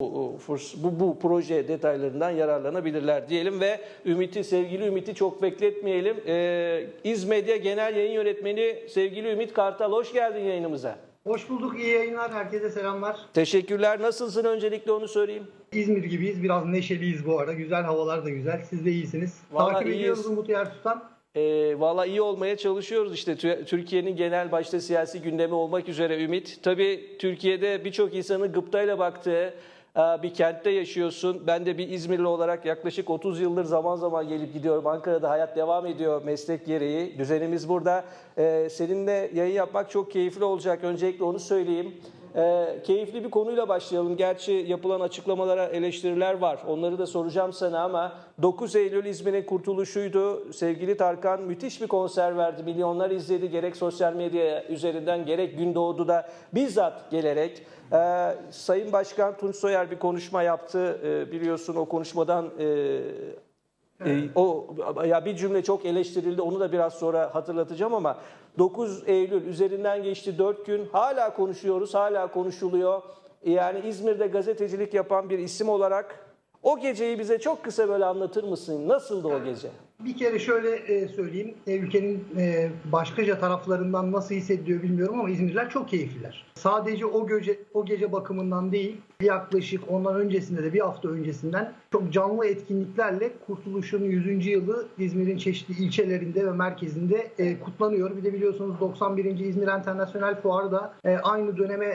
bu, bu, bu proje detaylarından yararlanabilirler diyelim ve Ümit'i, sevgili Ümit'i çok bekletmeyelim. Ee, İzmedya Genel Yayın Yönetmeni sevgili Ümit Kartal hoş geldin yayınımıza. Hoş bulduk, iyi yayınlar. Herkese selamlar. Teşekkürler. Nasılsın öncelikle onu sorayım. İzmir gibiyiz, biraz neşeliyiz bu arada. Güzel havalar da güzel. Siz de iyisiniz. Vallahi Takip iyiyiz. ediyoruz Umut Yertutan. Ee, Valla iyi olmaya çalışıyoruz işte Tü- Türkiye'nin genel başta siyasi gündemi olmak üzere Ümit. Tabii Türkiye'de birçok insanın gıptayla baktığı e, bir kentte yaşıyorsun. Ben de bir İzmirli olarak yaklaşık 30 yıldır zaman zaman gelip gidiyorum. Ankara'da hayat devam ediyor meslek gereği. Düzenimiz burada. Ee, Seninle yayın yapmak çok keyifli olacak. Öncelikle onu söyleyeyim. Ee, keyifli bir konuyla başlayalım. Gerçi yapılan açıklamalara eleştiriler var. Onları da soracağım sana ama 9 Eylül İzmir'in kurtuluşuydu. Sevgili Tarkan müthiş bir konser verdi. Milyonlar izledi gerek sosyal medya üzerinden gerek Gündoğdu'da bizzat gelerek. Ee, Sayın Başkan Tunç Soyer bir konuşma yaptı. Ee, biliyorsun o konuşmadan e, e, o ya bir cümle çok eleştirildi. Onu da biraz sonra hatırlatacağım ama 9 Eylül üzerinden geçti 4 gün. Hala konuşuyoruz, hala konuşuluyor. Yani İzmir'de gazetecilik yapan bir isim olarak o geceyi bize çok kısa böyle anlatır mısın? Nasıldı o gece? Bir kere şöyle e, söyleyeyim. E, ülkenin e, başkaca taraflarından nasıl hissediyor bilmiyorum ama İzmirliler çok keyifliler. Sadece o gece o gece bakımından değil, yaklaşık ondan öncesinde de bir hafta öncesinden çok canlı etkinliklerle Kurtuluş'un 100. yılı İzmir'in çeşitli ilçelerinde ve merkezinde kutlanıyor. Bir de biliyorsunuz 91. İzmir Enternasyonel Fuarı da aynı döneme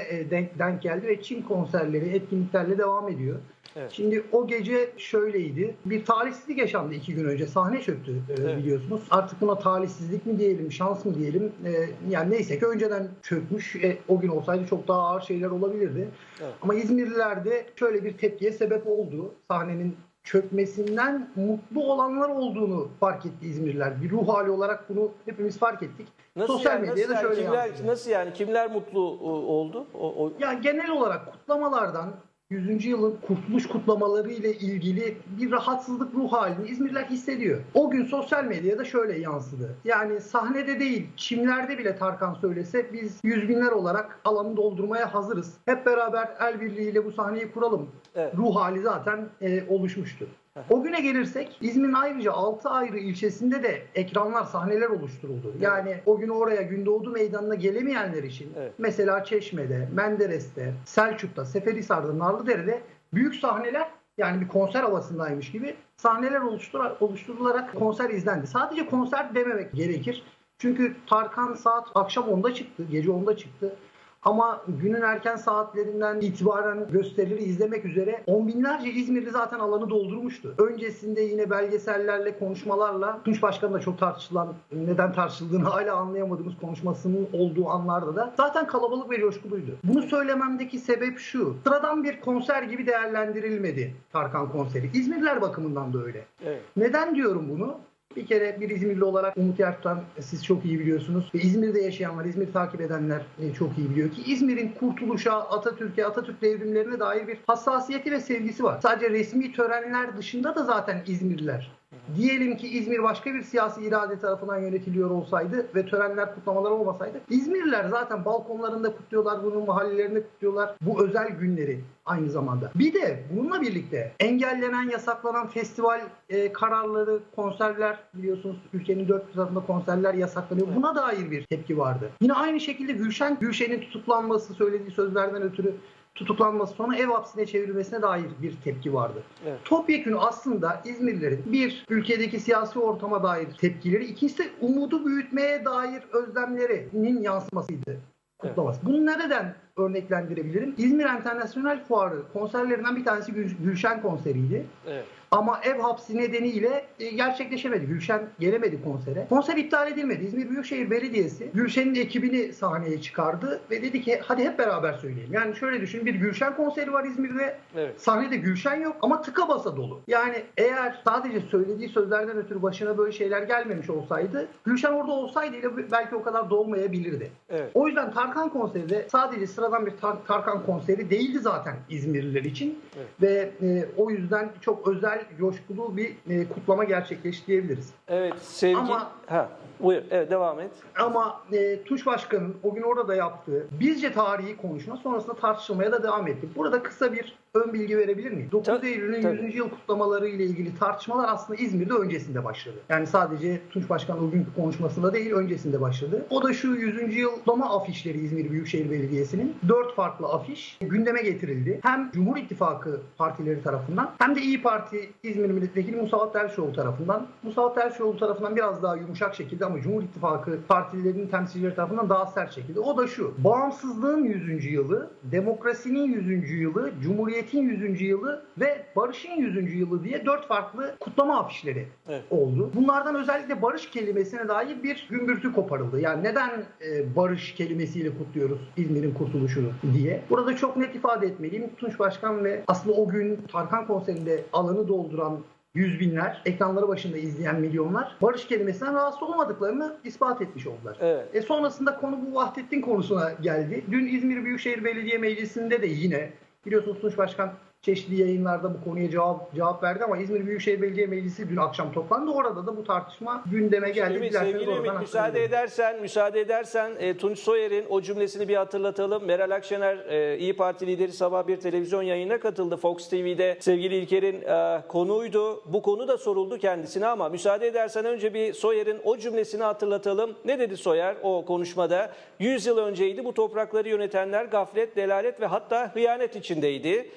denk geldi ve Çin konserleri, etkinliklerle devam ediyor. Evet. Şimdi o gece şöyleydi. Bir talihsizlik yaşandı iki gün önce. Sahne çöktü e, Evet. biliyorsunuz. Artık buna talihsizlik mi diyelim, şans mı diyelim. E, yani neyse ki önceden çökmüş. E, o gün olsaydı çok daha ağır şeyler olabilirdi. Evet. Ama İzmirliler de şöyle bir tepkiye sebep oldu. Sahnenin çökmesinden mutlu olanlar olduğunu fark etti İzmirliler. Bir ruh hali olarak bunu hepimiz fark ettik. Nasıl Sosyal yani, medyada nasıl yani, şöyle kimler, yansıdı. nasıl yani kimler mutlu o, oldu? O, o- Ya genel olarak kutlamalardan 100. yılın kurtuluş kutlamaları ile ilgili bir rahatsızlık ruh halini İzmirliler hissediyor. O gün sosyal medyada şöyle yansıdı. Yani sahnede değil, çimlerde bile Tarkan söylese biz yüz binler olarak alanı doldurmaya hazırız. Hep beraber el birliğiyle bu sahneyi kuralım. Evet. Ruh hali zaten e, oluşmuştu. O güne gelirsek İzmir'in ayrıca 6 ayrı ilçesinde de ekranlar, sahneler oluşturuldu. Yani o gün oraya Gündoğdu Meydanı'na gelemeyenler için Evet. mesela Çeşme'de, Menderes'te, Selçuk'ta, Seferihisar'da, Narlıdere'de büyük sahneler yani bir konser havasındaymış gibi sahneler oluştur- oluşturularak konser izlendi. Sadece konser dememek gerekir. Çünkü Tarkan saat akşam 10'da çıktı, gece 10'da çıktı. Ama günün erken saatlerinden itibaren gösterileri izlemek üzere on binlerce İzmirli zaten alanı doldurmuştu. Öncesinde yine belgesellerle, konuşmalarla Tunç Başkan'ın da çok tartışılan, neden tartışıldığını hala anlayamadığımız konuşmasının olduğu anlarda da zaten kalabalık ve coşkuluydu. Bunu söylememdeki sebep şu. Sıradan bir konser gibi değerlendirilmedi Tarkan konseri. İzmirliler bakımından da öyle. evet. Neden diyorum bunu? Bir kere bir İzmirli olarak Umut Yertutan siz çok iyi biliyorsunuz. Ve İzmir'de yaşayanlar, İzmir'i takip edenler e, çok iyi biliyor ki İzmir'in kurtuluşa, Atatürk'e, Atatürk devrimlerine dair bir hassasiyeti ve sevgisi var. Sadece resmi törenler dışında da zaten İzmirliler. Diyelim ki İzmir başka bir siyasi irade tarafından yönetiliyor olsaydı ve törenler, kutlamalar olmasaydı İzmirliler zaten balkonlarında kutluyorlar bunu, mahallelerinde kutluyorlar bu özel günleri aynı zamanda. Bir de bununla birlikte engellenen, yasaklanan festival e, kararları, konserler biliyorsunuz ülkenin dört tarafında konserler yasaklanıyor. Buna dair bir tepki vardı. Yine aynı şekilde Gülşen, Gülşen'in tutuklanması, söylediği sözlerden ötürü tutuklanması sonra ev hapsine çevrilmesine dair bir tepki vardı. Evet. Topyekun aslında İzmirlilerin bir ülkedeki siyasi ortama dair tepkileri, ikincisi umudu büyütmeye dair özlemlerinin yansımasıydı kutlaması. Bunu nereden örneklendirebilirim? İzmir Enternasyonel Fuarı konserlerinden bir tanesi Gül- Gülşen konseriydi. evet. Ama ev hapsi nedeniyle e, gerçekleşemedi. Gülşen gelemedi konsere. Konser iptal edilmedi. İzmir Büyükşehir Belediyesi Gülşen'in ekibini sahneye çıkardı ve dedi ki hadi hep beraber söyleyelim. Yani şöyle düşün bir Gülşen konseri var İzmir'de. Evet. Sahnede Gülşen yok ama tıka basa dolu. Yani eğer sadece söylediği sözlerden ötürü başına böyle şeyler gelmemiş olsaydı Gülşen orada olsaydı belki o kadar dolmayabilirdi. Evet. O yüzden Tarkan konseri de sadece sıradan bir Tar- Tarkan konseri değildi zaten İzmirliler için. Evet. Ve e, o yüzden çok özel, coşkulu bir e, kutlama gerçekleşti diyebiliriz. Evet sevgi. Ama- ha, buyur. Evet devam et. Ama e, Tunç Başkan'ın o gün orada yaptığı bizce tarihi konuşma sonrasında tartışılmaya da devam etti. Burada kısa bir ön bilgi verebilir miyim? 9 Tabii, Eylül'ün tabii. 100. yıl kutlamaları ile ilgili tartışmalar aslında İzmir'de öncesinde başladı. Yani sadece Tunç Başkan o günkü konuşmasında değil öncesinde başladı. O da şu 100. yıl kutlama afişleri İzmir Büyükşehir Belediyesi'nin 4 farklı afiş gündeme getirildi. Hem Cumhur İttifakı partileri tarafından hem de İyi Parti İzmir Milletvekili Musavat Dervişoğlu tarafından. Musavat Dervişoğlu tarafından biraz daha yumuşak şekilde ama Cumhur İttifakı partilerinin temsilcileri tarafından daha sert şekilde. O da şu. Bağımsızlığın 100. yılı, demokrasinin 100. yılı, cumhuriyetin 100. yılı ve barışın 100. yılı diye dört farklı kutlama afişleri Evet. oldu. Bunlardan özellikle barış kelimesine dair bir gümbürtü koparıldı. Yani neden e, barış kelimesiyle kutluyoruz İzmir'in kurtuluşunu diye. Burada çok net ifade etmeliyim. Tunç Başkan ve aslında o gün Tarkan konserinde alanı dolduran yüz binler, ekranları başında izleyen milyonlar barış kelimesinden rahatsız olmadıklarını ispat etmiş oldular. Evet. E sonrasında konu bu Vahdettin konusuna geldi. Dün İzmir Büyükşehir Belediye Meclisi'nde de yine biliyorsunuz Tunç Başkan çeşitli yayınlarda bu konuya cevap cevap verdi ama İzmir Büyükşehir Belediye Meclisi dün akşam toplandı. Orada da bu tartışma gündeme geldi. Dilerseniz sevgili Ümit müsaade edersen, müsaade edersen e, Tunç Soyer'in o cümlesini bir hatırlatalım. Meral Akşener e, İyi Parti lideri sabah bir televizyon yayınına katıldı. Fox TV'de sevgili İlker'in e, konuydu. Bu konu da soruldu kendisine ama müsaade edersen önce bir Soyer'in o cümlesini hatırlatalım. Ne dedi Soyer o konuşmada? 100 yıl önceydi bu toprakları yönetenler gaflet, delalet ve hatta hıyanet içindeydi.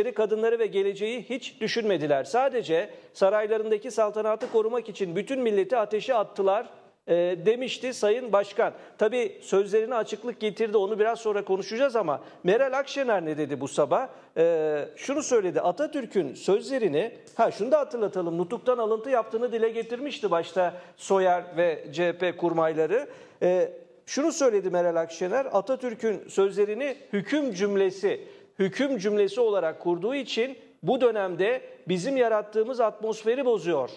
Gençleri, kadınları ve geleceği hiç düşünmediler. Sadece saraylarındaki saltanatı korumak için bütün milleti ateşe attılar e, demişti Sayın Başkan. Tabii sözlerine açıklık getirdi onu biraz sonra konuşacağız ama Meral Akşener ne dedi bu sabah? E, şunu söyledi Atatürk'ün sözlerini, ha şunu da hatırlatalım nutuktan alıntı yaptığını dile getirmişti başta Soyer ve CHP kurmayları. E, şunu söyledi Meral Akşener Atatürk'ün sözlerini hüküm cümlesi, hüküm cümlesi olarak kurduğu için bu dönemde bizim yarattığımız atmosferi bozuyor.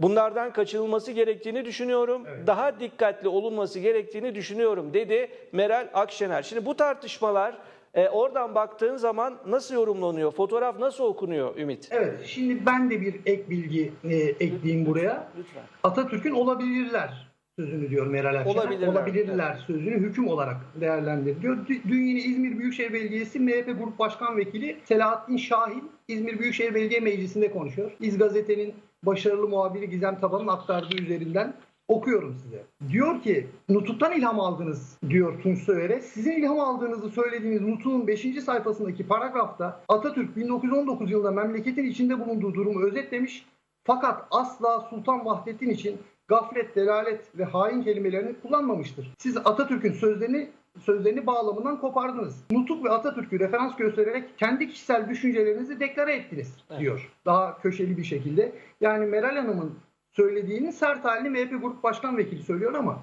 Bunlardan kaçınılması gerektiğini düşünüyorum. Daha dikkatli olunması gerektiğini düşünüyorum dedi Meral Akşener. Şimdi bu tartışmalar e, oradan baktığın zaman nasıl yorumlanıyor? Fotoğraf nasıl okunuyor Ümit? Evet, şimdi ben de bir ek bilgi e, ekleyeyim buraya. Lütfen. Atatürk'ün olabilirler sözünü diyor Meral Akşener. Olabilirler, Olabilirler sözünü hüküm olarak değerlendiriliyor. Dü- Dün yine İzmir Büyükşehir Belediyesi MHP Grup Başkan Vekili Selahattin Şahin İzmir Büyükşehir Belediye Meclisi'nde konuşuyor. İz Gazete'nin başarılı muhabiri Gizem Taban'ın aktardığı üzerinden okuyorum size. Diyor ki Nutuk'tan ilham aldınız diyor Tunç Soyer'e. Sizin ilham aldığınızı söylediğiniz Nutuk'un 5. sayfasındaki paragrafta Atatürk 1919 yılında memleketin içinde bulunduğu durumu özetlemiş. Fakat asla Sultan Vahdettin için gaflet, delalet ve hain kelimelerini kullanmamıştır. Siz Atatürk'ün sözlerini sözlerini bağlamından kopardınız. Nutuk ve Atatürk'ü referans göstererek kendi kişisel düşüncelerinizi deklare ettiniz Evet. diyor. Daha köşeli bir şekilde. Yani Meral Hanım'ın söylediğinin sert halini MHP Grup Başkan Vekili söylüyor ama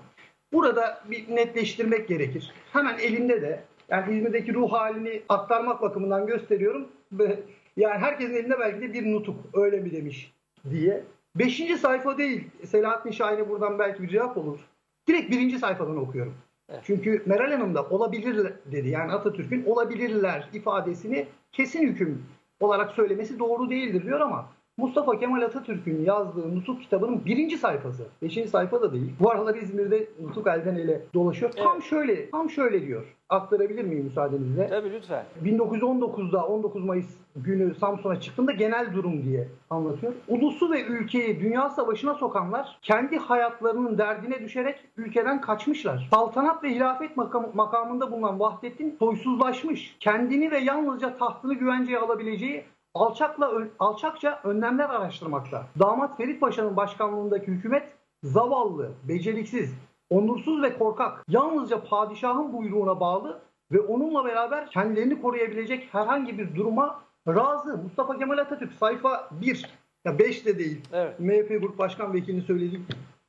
burada bir netleştirmek gerekir. Hemen elimde de yani İzmir'deki ruh halini aktarmak bakımından gösteriyorum yani herkesin elinde belki de bir nutuk öyle mi demiş diye. Beşinci sayfa değil Selahattin Şahin'e buradan belki bir cevap olur. Direkt birinci sayfadan okuyorum. Evet. Çünkü Meral Hanım da olabilir dedi. Yani Atatürk'ün olabilirler ifadesini kesin hüküm olarak söylemesi doğru değildir diyor ama Mustafa Kemal Atatürk'ün yazdığı Nutuk kitabının birinci sayfası. Beşinci sayfa da değil. Bu aralar İzmir'de Nutuk elden ele dolaşıyor. Tam şöyle, tam şöyle diyor. Aktarabilir miyim müsaadenizle? Tabii lütfen. 1919'da 19 Mayıs günü Samsun'a çıktığında genel durum diye anlatıyor. Ulusu ve ülkeyi dünya savaşına sokanlar kendi hayatlarının derdine düşerek ülkeden kaçmışlar. Saltanat ve hilafet makam- makamında bulunan Vahdettin soysuzlaşmış. Kendini ve yalnızca tahtını güvenceye alabileceği alçakla alçakça önlemler araştırmakta. Damat Ferit Paşa'nın başkanlığındaki hükümet zavallı, beceriksiz, onursuz ve korkak. Yalnızca padişahın buyruğuna bağlı ve onunla beraber kendilerini koruyabilecek herhangi bir duruma razı. Mustafa Kemal Atatürk sayfa 1. Ya 5 de değil. Evet. MHP Grup Başkan Vekilinin söylediği.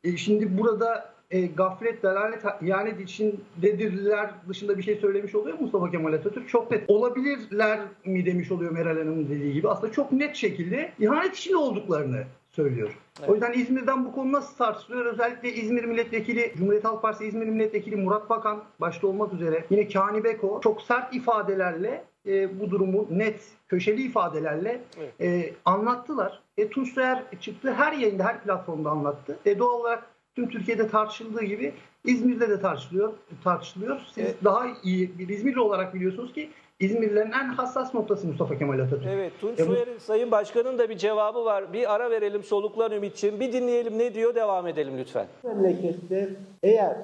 E, şimdi burada e, gaflet, delalet, ihanet içindedirler dışında bir şey söylemiş oluyor mu Mustafa Kemal Atatürk. Çok net. Olabilirler mi demiş oluyor Meral Hanım'ın dediği gibi. Aslında çok net şekilde ihanet içinde olduklarını söylüyor. O yüzden İzmir'den bu konu nasıl tartışılıyor? Özellikle İzmir Milletvekili, Cumhuriyet Halk Partisi İzmir Milletvekili Murat Bakan başta olmak üzere yine Kani Beko çok sert ifadelerle e, bu durumu net, köşeli ifadelerle Evet. e, anlattılar. E, Tunç Soyer çıktı her yayında, her platformda anlattı. E, doğal olarak tüm Türkiye'de tartışıldığı gibi İzmir'de de tartışılıyor. tartışılıyor. Siz Evet. daha iyi bir İzmirli olarak biliyorsunuz ki İzmirlilerin en hassas noktası Mustafa Kemal Atatürk. Evet, Tunç E bu- Soyer'in Sayın Başkan'ın da bir cevabı var. Bir ara verelim soluklan Ümit'ciğim. Bir dinleyelim ne diyor devam edelim lütfen. memlekette eğer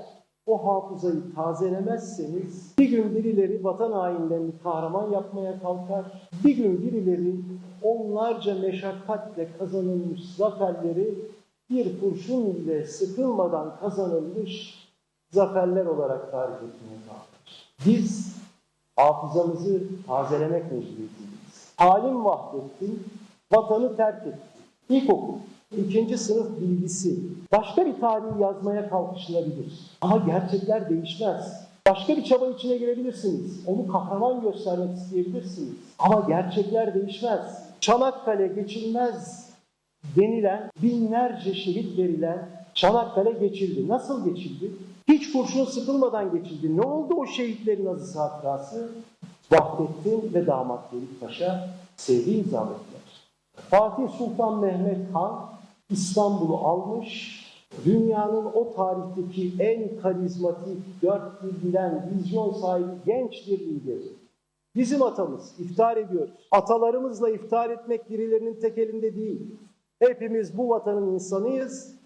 o hafızayı tazelemezseniz bir gün birileri vatan hainlerini kahraman yapmaya kalkar. Bir gün birileri onlarca meşakkatle kazanılmış zaferleri bir kurşun ile sıkılmadan kazanılmış zaferler olarak tarif etmeye kalkar. Biz hafızamızı tazelemek mecburiyetindeyiz. Halim Vahdettin vatanı terk etti. İlkokul, ikinci sınıf bilgisi, başka bir tarihi yazmaya kalkışılabilir. Ama gerçekler değişmez. Başka bir çaba içine girebilirsiniz. Onu kahraman göstermek isteyebilirsiniz. Ama gerçekler değişmez. Çanakkale geçilmez denilen binlerce şehit verilen Çanakkale geçildi. Nasıl geçildi? Hiç kurşun sıkılmadan geçildi. Ne oldu o şehitlerin azı hatırası? Vahdettin ve damat Velid Paşa sevgi imza ettiler. Fatih Sultan Mehmet Han İstanbul'u almış, dünyanın o tarihteki en karizmatik, dört dil bilen, vizyon sahibi genç bir lideri. Bizim atamız, iftar ediyoruz. Atalarımızla iftar etmek birilerinin tek elinde değil. Hepimiz bu vatanın insanıyız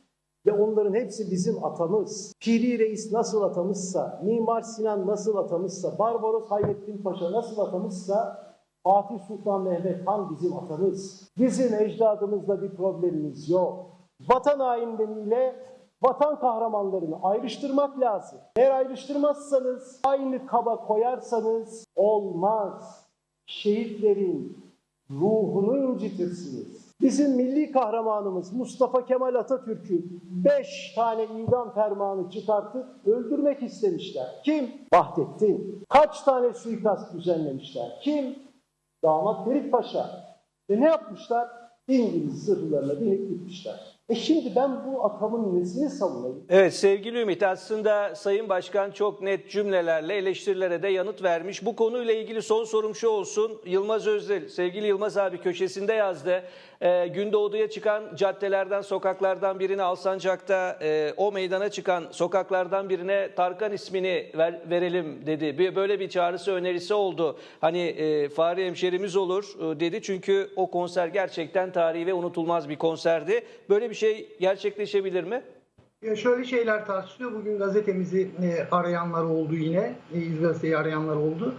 ve onların hepsi bizim atamız. Piri Reis nasıl atamızsa, Mimar Sinan nasıl atamızsa, Barbaros Hayrettin Paşa nasıl atamızsa, Fatih Sultan Mehmet Han bizim atamız. Bizim ecdadımızla bir problemimiz yok. Vatan hainleriyle vatan kahramanlarını ayrıştırmak lazım. Eğer ayrıştırmazsanız, aynı kaba koyarsanız olmaz. Şehitlerin ruhunu incitirsiniz. Bizim milli kahramanımız Mustafa Kemal Atatürk'ü beş tane idam fermanı çıkartıp öldürmek istemişler. Kim? Vahdettin. Kaç tane suikast düzenlemişler? Kim? Damat Ferit Paşa. Ve ne yapmışlar? İngiliz zırhlarına binip gitmişler. E şimdi ben bu atamın nesini savunayım? Evet sevgili Ümit aslında Sayın Başkan çok net cümlelerle eleştirilere de yanıt vermiş. Bu konuyla ilgili son sorum şu olsun. Yılmaz Özdil, sevgili Yılmaz abi köşesinde yazdı. Ee, Gündoğdu'ya çıkan caddelerden, sokaklardan birini Alsancak'ta e, o meydana çıkan sokaklardan birine Tarkan ismini ver- verelim dedi. Böyle bir çağrısı önerisi oldu. Hani e, Fahri hemşerimiz olur e, dedi. Çünkü o konser gerçekten tarihi ve unutulmaz bir konserdi. Böyle bir şey gerçekleşebilir mi? Ya şöyle şeyler tartışılıyor. Bugün gazetemizi e, arayanlar oldu yine. İzmir Gazete'yi arayanlar oldu.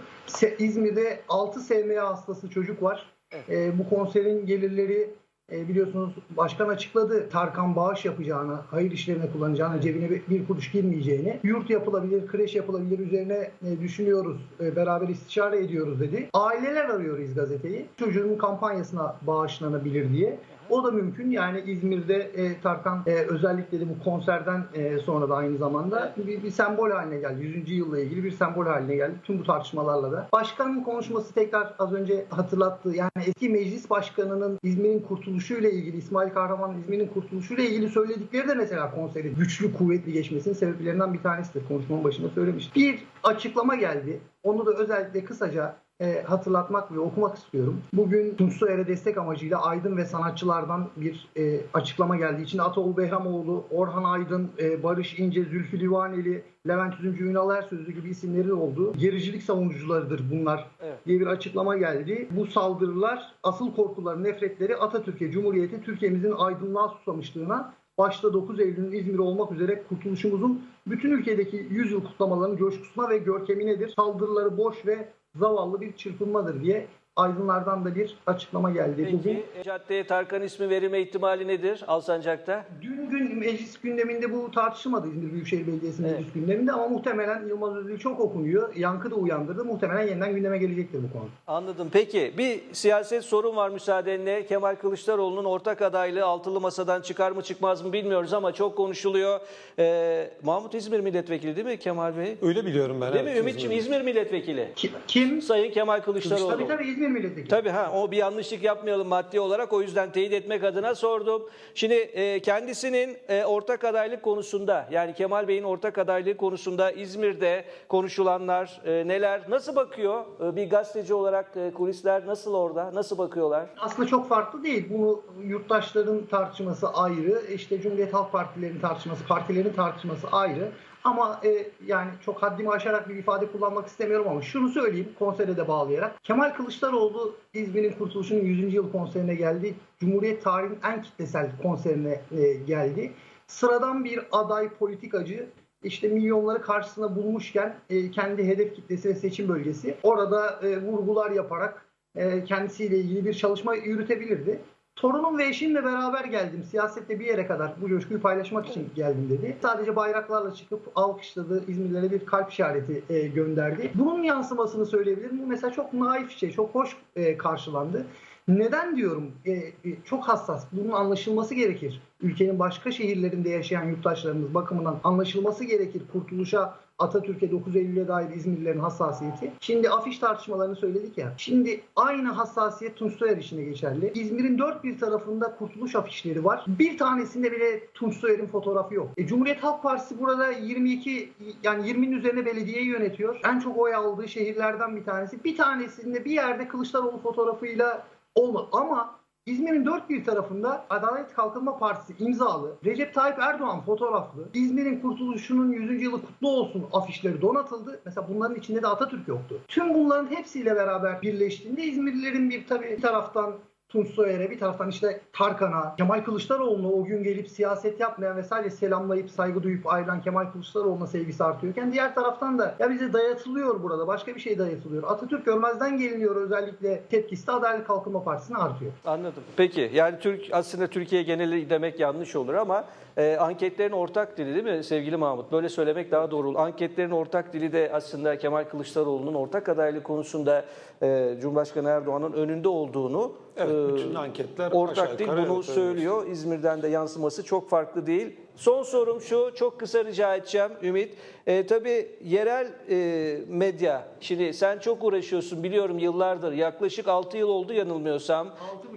İzmir'de 6 SMA hastası çocuk var. E, bu konserin gelirleri e, biliyorsunuz başkan açıkladı. Tarkan bağış yapacağını, hayır işlerine kullanacağını, cebine bir, kuruş girmeyeceğini. Yurt yapılabilir, kreş yapılabilir üzerine e, düşünüyoruz. e, beraber istişare ediyoruz dedi. Aileler arıyor İz Gazete'yi. Çocuğun kampanyasına bağışlanabilir diye. O da mümkün. Yani İzmir'de e, Tarkan e, özellikle de bu konserden e, sonra da aynı zamanda bir, bir sembol haline geldi. 100. yılla ilgili bir sembol haline geldi. Tüm bu tartışmalarla da. Başkanın konuşması tekrar az önce hatırlattı. Yani eski meclis başkanının İzmir'in kurtuluşuyla ilgili, İsmail Kahraman'ın İzmir'in kurtuluşuyla ilgili söyledikleri de mesela konserin güçlü, kuvvetli geçmesinin sebeplerinden bir tanesidir. Konuşmanın başında söylemiştim. Bir açıklama geldi. Onu da özellikle kısaca e, hatırlatmak ve okumak istiyorum. Bugün Tunç Soyer'e destek amacıyla Aydın ve sanatçılardan bir e, açıklama geldi. İçinde Ataoğlu Behramoğlu, Orhan Aydın, e, Barış İnce, Zülfü Livaneli, Levent Üzümcü, Ünal Ersözlü gibi isimlerin olduğu gericilik savunucularıdır bunlar Evet. diye bir açıklama geldi. Bu saldırılar asıl korkuları, nefretleri Atatürk'e, Cumhuriyet'e, Türkiye'mizin aydınlığa susamışlığına başta 9 Eylül'ün İzmir olmak üzere kurtuluşumuzun bütün ülkedeki 100 yıl kutlamalarının coşkusuna ve görkeminedir. Saldırıları boş ve zavallı bir çırpınmadır diye aydınlardan da bir açıklama geldi. Bugün Peki e, caddeye Tarkan ismi verilme ihtimali nedir Alsancak'ta? Dün gün meclis gündeminde bu tartışılmadı İzmir Büyükşehir Belediyesi'nin Evet. meclis gündeminde ama muhtemelen Yılmaz Özdil çok okunuyor. Yankı da uyandırdı. Muhtemelen yeniden gündeme gelecektir bu konu. Anladım. Peki bir siyaset sorun var müsaadenle. Kemal Kılıçdaroğlu'nun ortak adaylığı altılı masadan çıkar mı çıkmaz mı bilmiyoruz ama çok konuşuluyor. Ee, Mahmut İzmir milletvekili değil mi Kemal Bey? Öyle biliyorum ben. Değil evet, mi Ümit'ciğim. İzmir milletvekili? Ki- Kim? Sayın Kemal Kılıçdaroğlu. Tabii tabii İzmir İzmir milletvekili. Tabii ha o bir yanlışlık yapmayalım maddi olarak o yüzden teyit etmek adına sordum. Şimdi e, kendisinin e, ortak adaylık konusunda yani Kemal Bey'in ortak adaylığı konusunda İzmir'de konuşulanlar e, neler nasıl bakıyor? E, bir gazeteci olarak e, kulisler nasıl orada? Nasıl bakıyorlar? Aslında çok farklı değil. Bunu yurttaşların tartışması ayrı, işte Cumhuriyet Halk Partilerinin tartışması, partilerin tartışması ayrı. Ama e, yani çok haddimi aşarak bir ifade kullanmak istemiyorum ama şunu söyleyeyim konsere de bağlayarak. Kemal Kılıçdaroğlu İzmir'in kurtuluşunun 100. yıl konserine geldi. Cumhuriyet tarihinin en kitlesel konserine e, geldi. Sıradan bir aday politikacı işte milyonları karşısına bulmuşken e, kendi hedef kitlesi ve seçim bölgesi orada e, vurgular yaparak e, kendisiyle ilgili bir çalışma yürütebilirdi. Torunum ve eşimle beraber geldim. Siyasette bir yere kadar bu coşkuyu paylaşmak için geldim dedi. Sadece bayraklarla çıkıp alkışladı. İzmirlilere bir kalp işareti e, gönderdi. Bunun yansımasını söyleyebilirim. Bu mesela çok naif şey, çok hoş e, karşılandı. Neden diyorum? E, e, çok hassas. Bunun anlaşılması gerekir. Ülkenin başka şehirlerinde yaşayan yurttaşlarımız bakımından anlaşılması gerekir. Kurtuluşa Atatürk'e 9 Eylül'e dair İzmirlilerin hassasiyeti. Şimdi afiş tartışmalarını söyledik ya. Şimdi aynı hassasiyet Tunç Soyer için geçerli. İzmir'in dört bir tarafında kurtuluş afişleri var. Bir tanesinde bile Tunç Soyer'in fotoğrafı yok. E, Cumhuriyet Halk Partisi burada 22 yani 20'nin üzerine belediyeyi yönetiyor. En çok oy aldığı şehirlerden bir tanesi. Bir tanesinde bir yerde Kılıçdaroğlu fotoğrafıyla olmadı. Ama İzmir'in dört bir tarafında Adalet Kalkınma Partisi imzalı, Recep Tayyip Erdoğan fotoğraflı, İzmir'in kurtuluşunun 100. yılı kutlu olsun afişleri donatıldı. Mesela bunların içinde de Atatürk yoktu. Tüm bunların hepsiyle beraber birleştiğinde İzmirlilerin bir tabii bir taraftan Tunç Soyer'e bir taraftan işte Tarkan'a, Kemal Kılıçdaroğlu'na o gün gelip siyaset yapmayan vesaire selamlayıp saygı duyup ayrılan Kemal Kılıçdaroğlu'na sevgisi artıyorken diğer taraftan da ya bize dayatılıyor burada başka bir şey dayatılıyor. Atatürk görmezden geliniyor özellikle tepkisi de Adalet Kalkınma Partisi'ne artıyor. Anladım. Peki yani Türk aslında Türkiye geneli demek yanlış olur ama e, anketlerin ortak dili değil mi sevgili Mahmut? Böyle söylemek daha doğru olur. Anketlerin ortak dili de aslında Kemal Kılıçdaroğlu'nun ortak adaylık konusunda e, Cumhurbaşkanı Erdoğan'ın önünde olduğunu Evet, e, bütün anketler ortak yukarı bunu evet, öyle söylüyor. İzmir'den de yansıması çok farklı değil. Son sorum şu, çok kısa rica edeceğim Ümit. E, tabii yerel e, medya, şimdi sen çok uğraşıyorsun biliyorum yıllardır. Yaklaşık 6 yıl oldu yanılmıyorsam. 6,5 yıl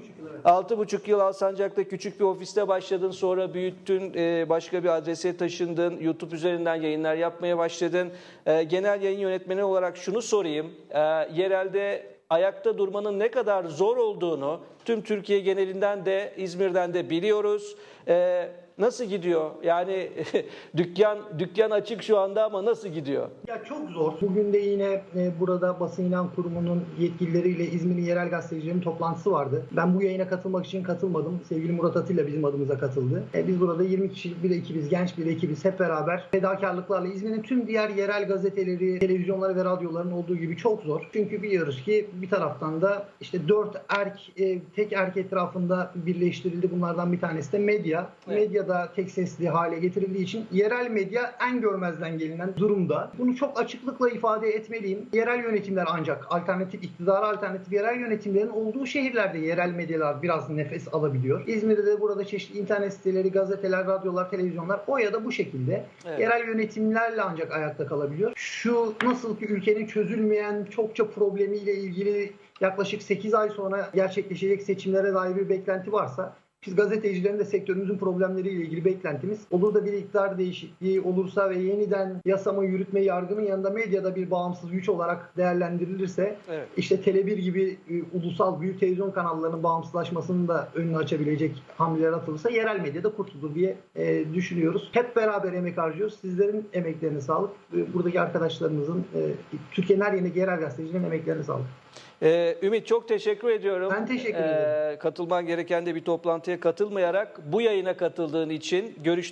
evet. Altı buçuk yıl Alsancak'ta küçük bir ofiste başladın, sonra büyüttün, e, başka bir adrese taşındın, YouTube üzerinden yayınlar yapmaya başladın. E, Genel yayın yönetmeni olarak şunu sorayım, e, yerelde ayakta durmanın ne kadar zor olduğunu tüm Türkiye genelinden de İzmir'den de biliyoruz. E, Nasıl gidiyor? Yani dükkan dükkan açık şu anda ama nasıl gidiyor? Ya çok zor. Bugün de yine e, burada Basın İlan Kurumu'nun yetkilileriyle İzmir'in yerel gazetecilerin toplantısı vardı. Ben bu yayına katılmak için katılmadım. Sevgili Murat Atilla bizim adımıza katıldı. E, biz burada 20 kişilik bir ekibiz, genç bir ekibiz. Hep beraber fedakarlıklarla İzmir'in tüm diğer yerel gazeteleri, televizyonları ve radyoların olduğu gibi çok zor. Çünkü biliyoruz ki bir taraftan da işte dört erk, e, tek erk etrafında birleştirildi. Bunlardan bir tanesi de medya. Evet. Medya da tek sesli hale getirildiği için yerel medya en görmezden gelinen durumda. Bunu çok açıklıkla ifade etmeliyim. Yerel yönetimler ancak alternatif iktidara alternatif yerel yönetimlerin olduğu şehirlerde yerel medyalar biraz nefes alabiliyor. İzmir'de de burada çeşitli internet siteleri, gazeteler, radyolar, televizyonlar o ya da bu şekilde Evet. yerel yönetimlerle ancak ayakta kalabiliyor. Şu nasıl ki ülkenin çözülmeyen çokça problemiyle ilgili yaklaşık 8 ay sonra gerçekleşecek seçimlere dair bir beklenti varsa biz gazetecilerin de sektörümüzün problemleriyle ilgili beklentimiz olur da bir iktidar değişikliği olursa ve yeniden yasama, yürütme, yargının yanında medyada bir bağımsız güç olarak değerlendirilirse Evet. işte Tele1 gibi e, ulusal büyük televizyon kanallarının bağımsızlaşmasının da önünü açabilecek hamleler atılırsa yerel medyada kurtulur diye e, düşünüyoruz. Hep beraber emek harcıyoruz. Sizlerin emeklerine sağlık. E, buradaki arkadaşlarımızın, e, Türkiye'nin her yerindeki yerel gazetecilerin emeklerine sağlık. Ee, Ümit çok teşekkür ediyorum. Ben teşekkür Ee, ederim. katılman gereken de bir toplantıya katılmayarak bu yayına katıldığın için görüşleri